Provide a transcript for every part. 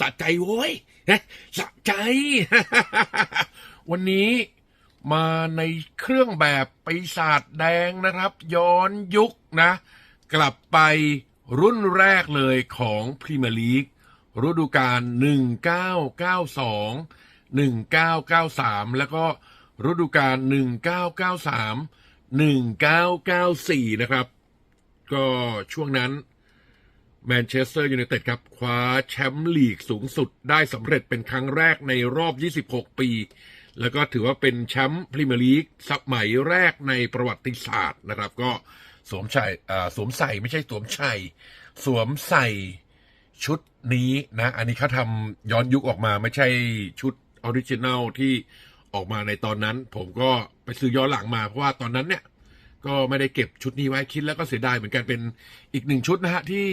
สะใจโว้ยสะใจ วันนี้มาในเครื่องแบบปีศาจแดงนะครับ ย้อนยุคนะ กลับไปรุ่นแรกเลยของพรีเมียร์ลีกฤดูกาล 1992 1993 แล้วก็ฤดูกาล 1993 1994 นะครับ ก็ช่วงนั้นแมนเชสเตอร์ยูไนเต็ดครับ คว้าแชมป์ลีกสูงสุดได้สำเร็จเป็นครั้งแรกในรอบ 26 ปี แล้วก็ถือว่าเป็นแชมป์พรีเมียร์ลีกสมัยแรกในประวัติศาสตร์นะครับ ก็สวมใส่สวมใส่ไม่ใช่สวมใส่สวมใส่ชุดนี้นะ อันนี้เขาทำย้อนยุคออกมาไม่ใช่ชุดออริจินัลที่ ออกมาในตอนนั้น ผมก็ไปซื้อย้อนหลังมาเพราะว่าตอนนั้นเนี่ย ก็ไม่ได้เก็บชุดนี้ไว้คิดแล้วก็เสียดายเหมือนกันเป็นอีกหนึ่งชุดนะฮะที่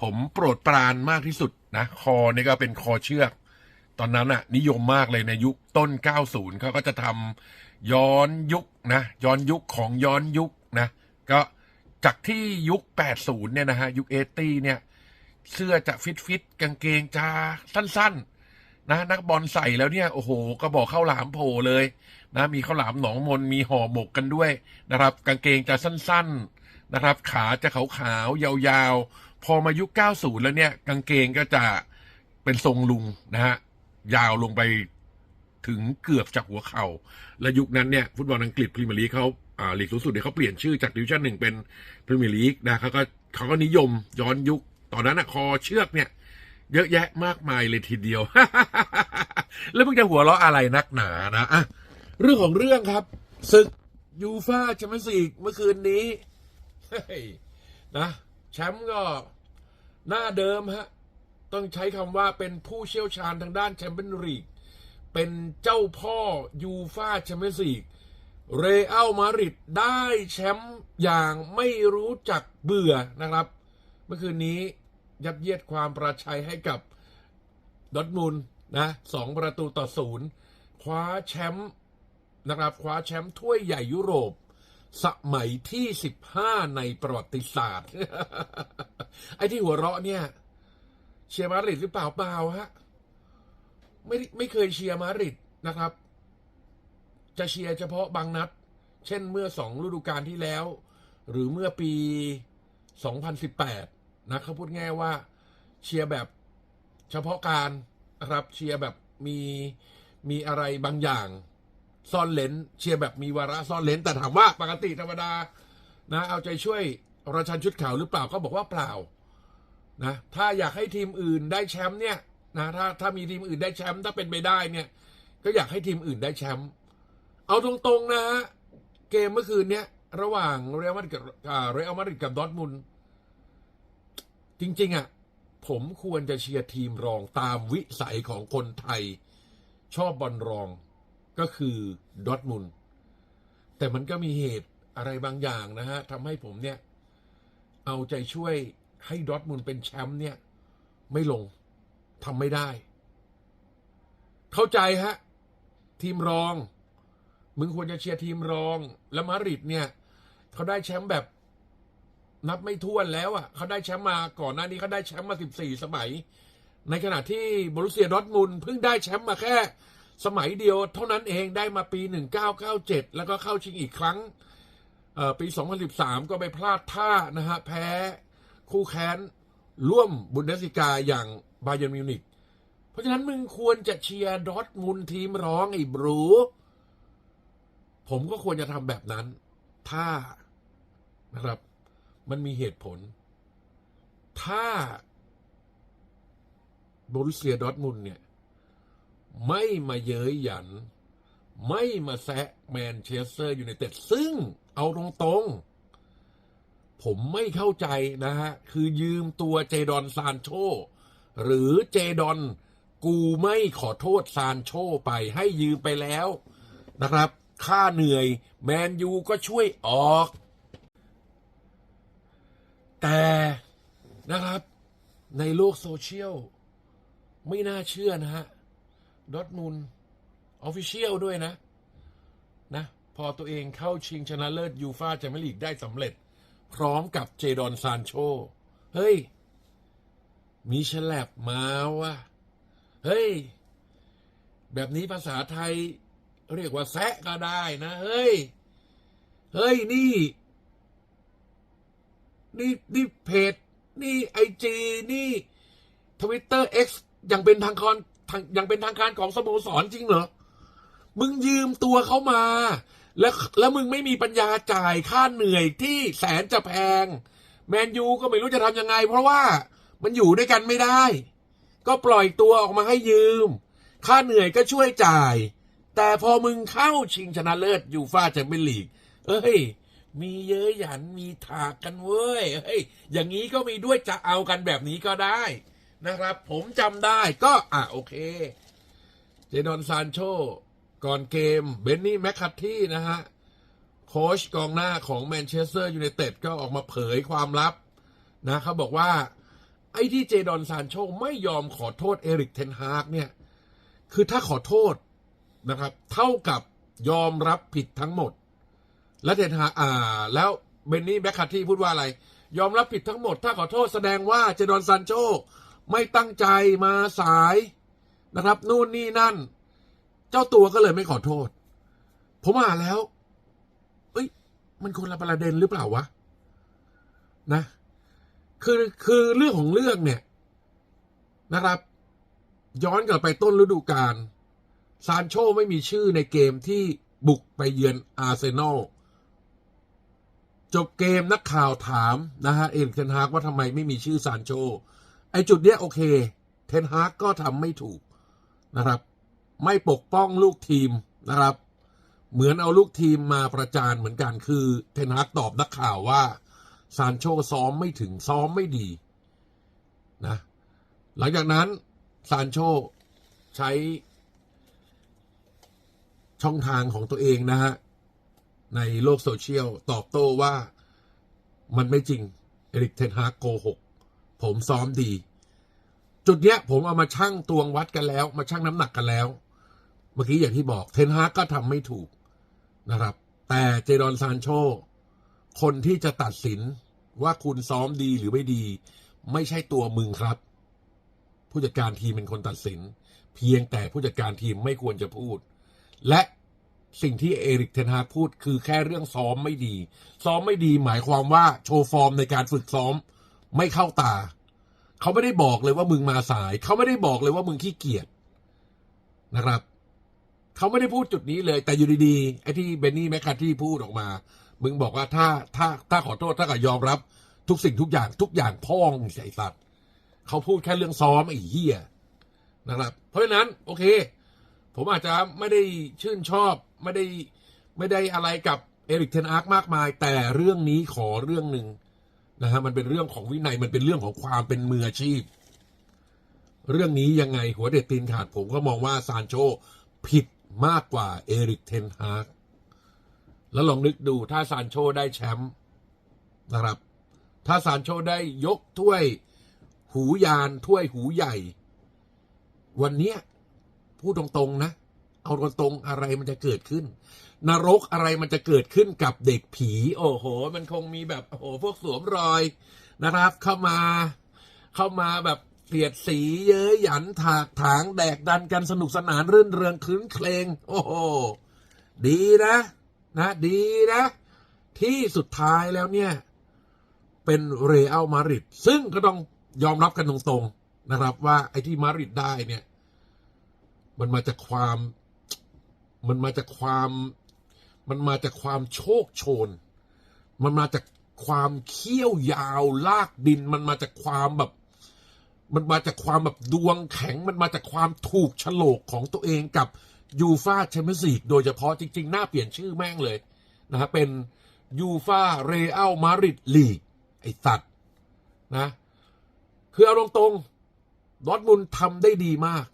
ผมโปรดปรานมากที่สุดนะคอนี่ก็เป็นคอเชือก ตอนนั้นอะนิยมมากเลยในยุคต้น 90เขาก็จะทำย้อนยุคนะย้อนยุคของย้อนยุคนะก็จากที่ยุค 80 เนี่ยนะฮะยุค 80 เนี่ย เสื้อจะฟิตฟิตกางเกงจะสั้น นะนักบอลใส่แล้วเนี่ยโอ้โหก็บอกข้าวหลามโผล่เลยนะมีข้าวหลามหนองมนมีห่อหมกกันด้วยนะครับ กางเกงจะสั้นๆนะครับ ขาจะขาวๆยาวๆ พอมายุค 90 แล้วเนี่ยกางเกงก็จะเป็นทรงลุงนะฮะยาวลงไปถึงเกือบจากหัวเข่าและยุคนั้นเนี่ยฟุตบอลอังกฤษพรีเมียร์ลีกเขาอ่าลีกสูงสุดเนี่ยเขาเปลี่ยนชื่อจากดิวิชั่นหนึ่งเป็นพรีเมียร์ลีกนะเขาก็เขาก็นิยมย้อนยุคตอนนั้นอะคอเชือกเนี่ย เยอะแยะมากมายเลยทีเดียว แล้วมึงจะหัวเราะอะไรนักหนานะอะเรื่องของเรื่องครับศึกยูฟ่าแชมเปี้ยนส์ลีกเมื่อคืนนี้นะแชมป์ก็หน้าเดิมฮะ ต้องใช้คำว่าเป็นผู้เชี่ยวชาญทางด้านแชมเปี้ยนส์ลีกเป็นเจ้าพ่อยูฟ่าแชมเปี้ยนส์ลีกเรอัลมาดริดได้แชมป์อย่างไม่รู้จักเบื่อนะครับ เมื่อคืนนี้ ยัดเยียดความประชัยให้กับดอทมุนด์นะสองประตูต่อศูนย์คว้าแชมป์นะครับคว้าแชมป์ถ้วยใหญ่ยุโรป สมัยที่ 15 ในประวัติศาสตร์ ไอ้ที่หัวเราะเนี่ยเชียร์มาริดหรือเปล่าเปล่าฮะไม่ไม่เคยเชียร์มาริดนะครับ จะเชียร์เฉพาะบางนัด เช่นเมื่อสองฤดูกาลที่แล้ว หรือเมื่อปี 2018 นะเขาพูดง่ายว่าเชียร์แบบเฉพาะการนะครับเชียร์แบบมีมีอะไรบางอย่างซ่อนเลนเชียร์แบบมีวาระซ่อนเลนแต่ถามว่าปกติธรรมดานะเอาใจช่วยราชันชุดขาวหรือเปล่าก็บอกว่าเปล่านะถ้าอยากให้ทีมอื่นได้แชมป์เนี่ยนะถ้าถ้ามีทีมอื่นได้แชมป์ถ้าเป็นไปได้เนี่ย ก็อยากให้ทีมอื่นได้แชมป์เอาตรงๆนะฮะเกมเมื่อคืนเนี้ยระหว่างเรอัลมาดริดกับเรอัลมาดริดกับดอร์ทมุนด์ จริง ๆ อะ ผมควรจะเชียร์ทีมรองตามวิสัยของคนไทย ชอบบอลรองก็คือดอทมุนแต่มันก็มีเหตุอะไรบางอย่างนะฮะทำให้ผมเนี่ย เอาใจช่วยให้ดอทมุนเป็นแชมป์เนี่ย ไม่ลงทำไม่ได้ เข้าใจฮะ ทีมรอง มึงควรจะเชียร์ทีมรอง แล้วมาริดเนี่ย เขาได้แชมป์แบบ นับไม่ถ้วนแล้วอะเขาได้แชมป์มาก่อนหน้านี้เขาได้แชมป์มา 14 สมัย ในขณะที่บรุเซียดอทมุนเพิ่งได้แชมป์มาแค่ สมัยเดียว เท่านั้นเองได้มาปี 1997 แล้วก็เข้าชิงอีกครั้งเอ่อปี 2013 ก็ไปพลาดท่านะฮะ แพ้คู่แค้น ร่วมบุนเดสลิกาอย่างบาเยนมิวนิกเพราะฉะนั้นมึงควรจะเชียร์ดอทมุนทีมร้องไอ้บรู ผมก็ควรจะทำแบบนั้น ถ้านะครับ มันมีเหตุผล ถ้าบรุเซียดอทมุนเนี่ย ไม่มาเย้ยหยัน ไม่มาแซะแมนเชสเตอร์อยูไนเต็ดซึ่งเอาตรงๆ ผมไม่เข้าใจนะฮะ คือยืมตัวเจดอนซานโช หรือเจดอนกูไม่ขอโทษซานโชไปให้ยืมไปแล้วนะครับ ค่าเหนื่อยแมนยูก็ช่วยออก แต่นะครับในโลกโซเชียล ไม่น่าเชื่อนะฮะดอทมุนออฟฟิเชียลด้วยนะ นะพพอตัวเองเข้าชิงชนะเลิศยูฟาแชมเปี้ยนลีกได้สำเร็จ พร้อมกับเจดอนซานโช เฮ้ย มีฉลับมาวะเฮ้ย แบบนี้ภาษาไทย เรียกว่าแซะก็ได้นะ เฮ้ย เฮ้ย นี่ นี่นี่เพจ นี่ไอจีนี่ทวิตเตอร์เอ็กซ์ยังเป็นทางการทางยังเป็นทางการของสโมสรจริงเหรอ มึงยืมตัวเขามา แล้วแล้วมึงไม่มีปัญญาจ่ายค่าเหนื่อยที่แสนจะแพง แมนยูก็ไม่รู้จะทำยังไง เพราะว่ามันอยู่ด้วยกันไม่ได้ ก็ปล่อยตัวออกมาให้ยืม ค่าเหนื่อยก็ช่วยจ่าย แต่พอมึงเข้าชิงชนะเลิศยูฟ่าแชมเปี้ยนลีกเอ้ย มีเย้ยหยันมีถากกันเว้ยเฮ้ยอย่างนี้ก็มีด้วยจะเอากันแบบนี้ก็ได้นะครับ ผมจำได้ก็อะโอเค เจดอนซานโช ก่อนเกมเบนนี่แมคคัตที่นะฮะ โค้ชกองหน้าของแมนเชสเตอร์ยูไนเต็ดก็ออกมาเผยความลับนะเขาบอกว่า ไอ้ที่เจดอนซานโชไม่ยอมขอโทษเอริกเทนฮากเนี่ย คือถ้าขอโทษนะครับ เท่ากับยอมรับผิดทั้งหมด และเทนฮาอ่า แล้วเบนนี่แมคคัตที่พูดว่าอะไร ยอมรับผิดทั้งหมด ถ้าขอโทษแสดงว่าเจดอนซานโชไม่ตั้งใจมาสายนะครับ นู่นนี่นั่น เจ้าตัวก็เลยไม่ขอโทษ ผมอ่านแล้ว เอ้ย มันคนละประเด็นหรือเปล่าวะ นะ คือคือเรื่องของเรื่องเนี่ยนะครับ ย้อนกลับไปต้นฤดูกาลซานโชไม่มีชื่อในเกมที่บุกไปเยือนอาร์เซนอล จบเกมนักข่าวถามนะฮะเอ็นเทนฮากว่าทำไมไม่มีชื่อซานโช ไอจุดเนี้ยโอเค เทนฮากก็ทำไม่ถูกนะครับ ไม่ปกป้องลูกทีมนะครับ เหมือนเอาลูกทีมมาประจานเหมือนกันคือ เทนฮากตอบนักข่าวว่าซานโชซ้อมไม่ถึงซ้อมไม่ดีนะหลังจากนั้นซานโชใช้ช่องทางของตัวเองนะฮะ ในโลกโซเชียล ตอบโต้ว่ามันไม่จริง เอริกเทนฮากโกหก ผมซ้อมดี จุดเนี้ยผมเอามาชั่งตวงวัดกันแล้ว มาชั่งน้ำหนักกันแล้ว เมื่อกี้อย่างที่บอกเทนฮากก็ทำไม่ถูกนะครับ แต่เจดอนซานโช คนที่จะตัดสินว่าคุณซ้อมดีหรือไม่ดี ไม่ใช่ตัวมึงครับ ผู้จัดการทีมเป็นคนตัดสิน เพียงแต่ผู้จัดการทีมไม่ควรจะพูด และ สิ่งที่เอริกเทนฮาพูดคือแค่เรื่องซ้อมไม่ดี ซ้อมไม่ดีหมายความว่าโชว์ฟอร์มในการฝึกซ้อมไม่เข้าตา เขาไม่ได้บอกเลยว่ามึงมาสาย เขาไม่ได้บอกเลยว่ามึงขี้เกียจนะครับ เขาไม่ได้พูดจุดนี้เลย แต่อยู่ดีๆไอ้ที่เบนนี่แมคคาที่พูดออกมา มึงบอกว่าถ้าถ้าถ้าขอโทษถ้ากับยอมรับ ทุกสิ่งทุกอย่างทุกอย่างพ่องใส่สัตว์เขาพูดแค่เรื่องซ้อมไอ้เหี้ยนะครับ เพราะฉะนั้นโอเค ผมอาจจะไม่ได้ชื่นชอบ ไม่ได้ไม่ได้อะไรกับเอริกเทนอาร์กมากมาย แต่เรื่องนี้ขอเรื่องหนึ่งนะฮะมันเป็นเรื่องของวินัยมันเป็นเรื่องของความเป็นมืออาชีพ เรื่องนี้ยังไงหัวเด็ดตีนขาดผมก็มองว่าซานโชผิดมากกว่าเอริกเทนฮาร์กแล้วลองนึกดูถ้าซานโชได้แชมป์นะครับ ถ้าซานโชได้ยกถ้วยหูยานถ้วยหูใหญ่ วันนี้พูดตรงๆนะ เอาตรงๆอะไรมันจะเกิดขึ้น นรกอะไรมันจะเกิดขึ้นกับเด็กผี โอ้โห มันคงมีแบบโอ้โหพวกสวมรอยนะครับ เข้ามา เข้ามาแบบเสียดสีเย้ยหยันถากถางแดกดันกันสนุกสนานรื่นเริงคืนเคลงโอ้โหดีนะ นะ ดีนะ ที่สุดท้ายแล้วเนี่ย เป็นเรอัลมาริดซึ่งก็ต้องยอมรับกันตรงๆนะครับ ว่าไอ้ที่มาริดได้เนี่ย มันมาจากความ มันมาจากความมันมาจากความโชคโชน มันมาจากความเขี้ยวยาวลากดิน มันมาจากความแบบ มันมาจากความแบบดวงแข็ง มันมาจากความถูกฉลกของตัวเองกับยูฟาแชมเปี้ยนส์ลีกโดยเฉพาะจริงๆ หน่าเปลี่ยนชื่อแม่งเลยนะฮะเป็นยูฟาเรอัลมาริดลีกไอสัตว์นะ คือเอาตรงๆดอทมุนทำได้ดีมาก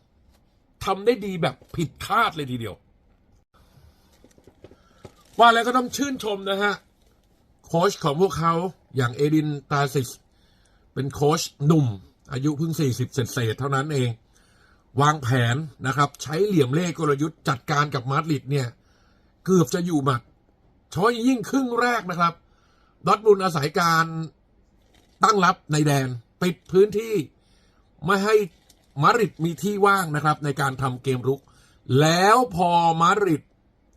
ทำได้ดีแบบผิดคาดเลยทีเดียว ว่าแล้วก็ต้องชื่นชมนะฮะ โค้ชของพวกเขาอย่างเอดินตาซิสเป็นโค้ชหนุ่ม อายุเพิ่ง 40 เศษเท่านั้นเอง วางแผนนะครับ ใช้เหลี่ยมเล่กลยุทธ์จัดการกับมาดริดเนี่ย เกือบจะอยู่หมัดเฉพาะยิ่งครึ่งแรกนะครับดอร์ทมุนอาศัยการตั้งรับในแดน ปิดพื้นที่ไม่ให้มาริดมีที่ว่างนะครับ ในการทำเกมรุก แล้วพอมาริด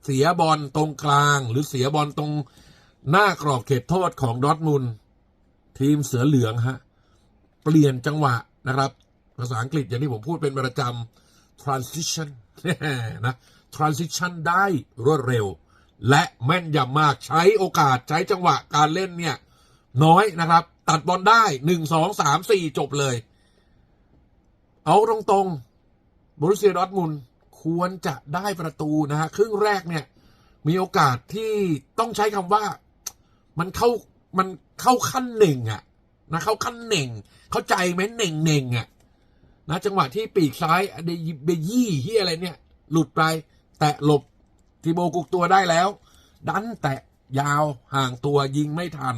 เสียบอลตรงกลาง หรือเสียบอลตรงหน้ากรอบเขตโทษของดอร์ทมุนทีมเสือเหลืองฮะ เปลี่ยนจังหวะนะครับ ภาษาอังกฤษอย่างที่ผมพูดเป็นประจำ transition นะ transition ได้รวดเร็ว และแม่นยำมากใช้โอกาสใช้จังหวะการเล่นเนี่ย น้อยนะครับ ตัดบอลได้หนึ่งสองสามสี่จบเลย เอาตรงๆบรุเซียดอร์ทมุน ควรจะได้ประตูนะฮะครึ่งแรกเนี่ย มีโอกาสที่ต้องใช้คำว่ามันเข้ามันเข้าขั้นหนึ่งอะนะเข้าขั้นหนึ่งเข้าใจไหมเน่งเน่งอะนะจังหวะที่ปีกซ้ายเดยเบยี่ที่อะไรเนี่ย หลุดไป แตะหลบทีโบกุกตัวได้แล้ว ดันแตะยาวห่างตัวยิงไม่ทัน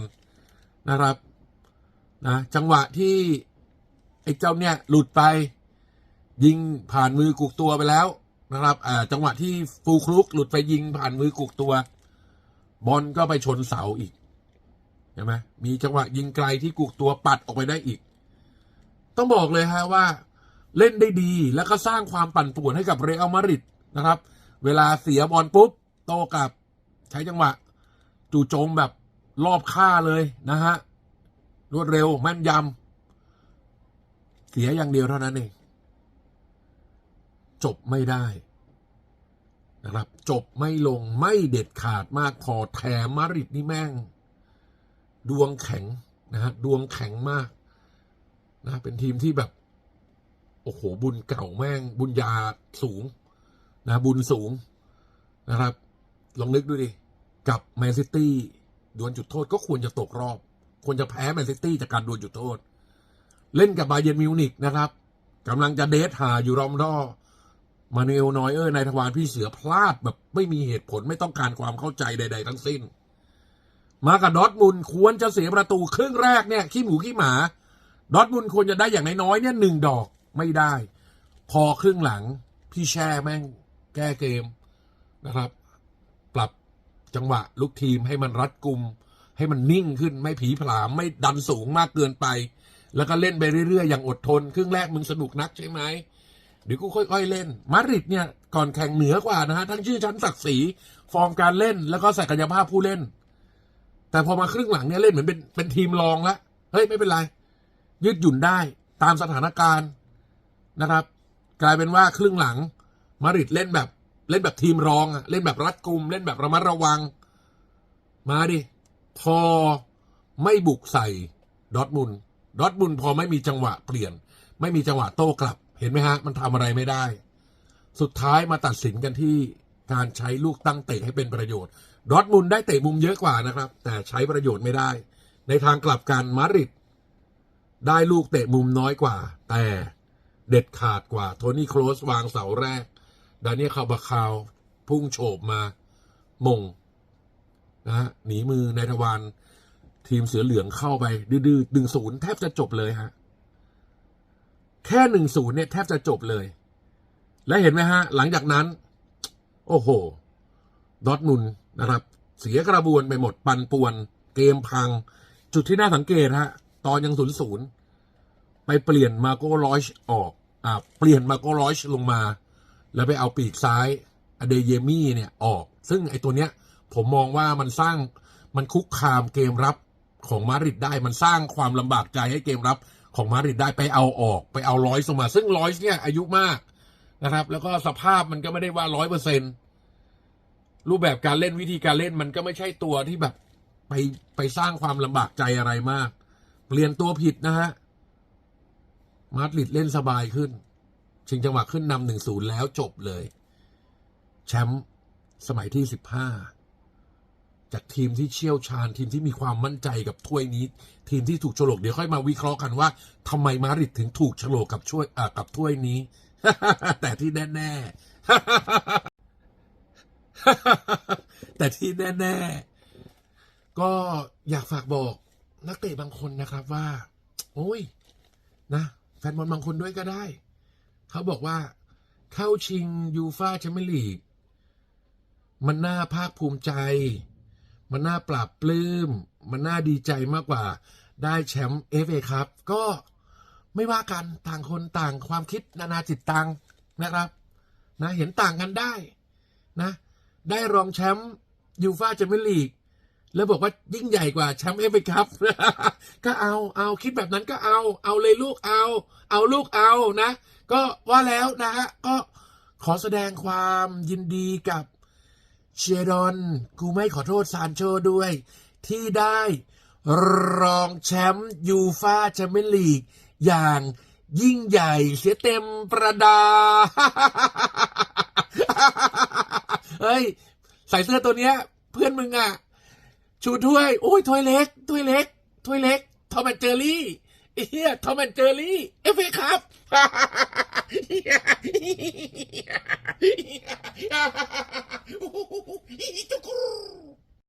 นะครับนะจังหวะที่ไอ้เจ้าเนี่ยหลุดไป ยิงผ่านมือกุกตัวไปแล้ว นะครับอ่าจังหวะที่ฟูคลุกหลุดไปยิงผ่านมือกุกตัว บอลก็ไปชนเสาอีกเห็นไหมมีจังหวะยิงไกลที่กุกตัวปัดออกไปได้อีก ต้องบอกเลยฮะว่า เล่นได้ดีแล้วก็สร้างความปั่นป่วนให้กับเรอัลมาดริดนะครับ เวลาเสียบอลปุ๊บ โตกลับ ใช้จังหวะ จู่โจมแบบรอบค่าเลยนะฮะรวดเร็วแม่นยำเสียอย่างเดียวเท่านั้นเอง จบไม่ได้นะครับจบไม่ลงไม่เด็ดขาดมากพอแถมมาริดนี่แม่ง ดวงแข็งนะฮะดวงแข็งมากนะเป็นทีมที่แบบ โอ้โห บุญเก่าแม่ง บุญญาสูงนะบุญสูงนะครับ ลองนึกดูดิ กับแมนซิตี้ดวลจุดโทษก็ควรจะตกรอบ ควรจะแพ้แมนซิตี้จากการดวลจุดโทษ เล่นกับบาเยนมิวนิกนะครับกำลังจะเดทหาอยู่รอมรอ มานูเอลนอยเออร์ในทวารพี่เสือพลาดแบบไม่มีเหตุผลไม่ต้องการความเข้าใจใด ๆ ทั้งสิ้น มากับดอทมุนควรจะเสียประตูครึ่งแรกเนี่ยขี้หมูขี้หมาดอทมุนควรจะได้อย่างน้อยๆเนี่ยหนึ่งดอกไม่ได้ พอครึ่งหลัง พี่แช่แม่งแก้เกมนะครับ ปรับจังหวะลูกทีมให้มันรัดกุม ให้มันนิ่งขึ้นไม่ผีผลามไม่ดันสูงมากเกินไป แล้วก็เล่นไปเรื่อยๆอย่างอดทน ครึ่งแรกมึงสนุกนักใช่ไหม เดี๋ยวกูค่อยๆเล่น มาดริดเนี่ยก่อนแข่งเหนือกว่านะฮะทั้งชื่อชั้นศักดิ์ศรีฟอร์มการเล่นแล้วก็ศักยภาพผู้เล่น แต่พอมาครึ่งหลังเนี่ยเล่นเหมือนเป็นเป็นทีมรองละเฮ้ยไม่เป็นไร ยืดหยุ่นได้ตามสถานการณ์นะครับ กลายเป็นว่าครึ่งหลัง มาดริดเล่นแบบเล่นแบบทีมรองอะเล่นแบบรัดกุม เล่นแบบระมัดระวัง มาดิ พอไม่บุกใส่ดอทมุนดอทมุนพอไม่มีจังหวะเปลี่ยน ไม่มีจังหวะโต้กลับ เห็นไหมฮะ มันทำอะไรไม่ได้ สุดท้ายมาตัดสินกันที่การใช้ลูกตั้งเตะให้เป็นประโยชน์ ดอทมุนได้เตะมุมเยอะกว่านะครับ แต่ใช้ประโยชน์ไม่ได้ ในทางกลับกันมาริดได้ลูกเตะมุมน้อยกว่า แต่เด็ดขาดกว่า โทนี่โครสวางเสาแรก ดานิเอลคาบาคาว พุ่งโฉบมามงนะฮะหนีมือในทวารทีมเสือเหลืองเข้าไปดื้อๆหนึ่งศูนย์แทบจะจบเลยฮะ แค่หนึ่งศูนย์เนี่ยแทบจะจบเลย และเห็นไหมฮะ หลังจากนั้น โอ้โห ดอทมุนนะครับ เสียกระบวนไปหมดปันป่วน เกมพัง จุดที่น่าสังเกตฮะ ตอนยังศูนย์ศูนย์ไปเปลี่ยนมาโกลอยชออกอ่าเปลี่ยนมาโกลอยชลงมา แล้วไปเอาปีกซ้ายอเดเยมี่เนี่ยออก ซึ่งไอ้ตัวเนี้ย ผมมองว่ามันสร้างมันคุกคามเกมรับของมาริดได้มันสร้างความลำบากใจให้เกมรับ ของมาดริดได้ไปเอาออกไปเอาร้อยสมา ซึ่งร้อยเนี่ยอายุมากนะครับ แล้วก็สภาพมันก็ไม่ได้ว่าร้อยเปอร์เซ็นรูปแบบการเล่นวิธีการเล่นมันก็ไม่ใช่ตัวที่แบบไปไปสร้างความลำบากใจอะไรมาก เปลี่ยนตัวผิดนะฮะมาดริดเล่นสบายขึ้น ชิงจังหวะขึ้นนำหนึ่งศูนย์แล้วจบเลย แชมป์สมัยที่สิบห้า จากทีมที่เชี่ยวชาญทีมที่มีความมั่นใจกับถ้วยนี้ ทีมที่ถูกโฉลกเดี๋ยวค่อยมาวิเคราะห์กันว่าทำไมมาริดถึงถูกโฉลกกับช่วยอ่ากับถ้วยนี้ แต่ที่แน่ๆแต่ที่แน่ๆก็อยากฝากบอกนักเตะบางคนนะครับว่า โอ้ย นะแฟนบอลบางคนด้วยก็ได้ เขาบอกว่า เข้าชิงยูฟาแชมเปี้ยนลีก มันน่าภาคภูมิใจ มันน่าปราบปลื้ม มันน่าดีใจมากกว่า ได้แชมป์เอฟเอครับ ก็ไม่ว่ากันต่างคนต่างความคิดนานาจิตตังนะครับ นะเห็นต่างกันได้นะ ได้รองแชมป์ยูฟาแชมเปี้ยนลีกแล้วบอกว่ายิ่งใหญ่กว่าแชมป์เอฟเอครับ ก็เอาเอาคิดแบบนั้นก็เอาเอาเลยลูกเอา เอาลูกเอานะ ก็ว่าแล้วนะฮะก็ขอแสดงความยินดีกับ เชียดอน กูไม่ขอโทษซานโชด้วย ที่ได้รองแชมป์ยูฟาแชมเปี้ยนลีก อย่างยิ่งใหญ่เสียเต็มประดา เฮ้ย ใส่เสื้อตัวเนี้ย เพื่อนมึงอะ ชูถ้วย โอ้ยถ้วยเล็ก ถ้วยเล็ก ถ้วยเล็กทอมแอนเจอรี่ เฮียทอมแอนเจอรี่ เอฟเอครับเ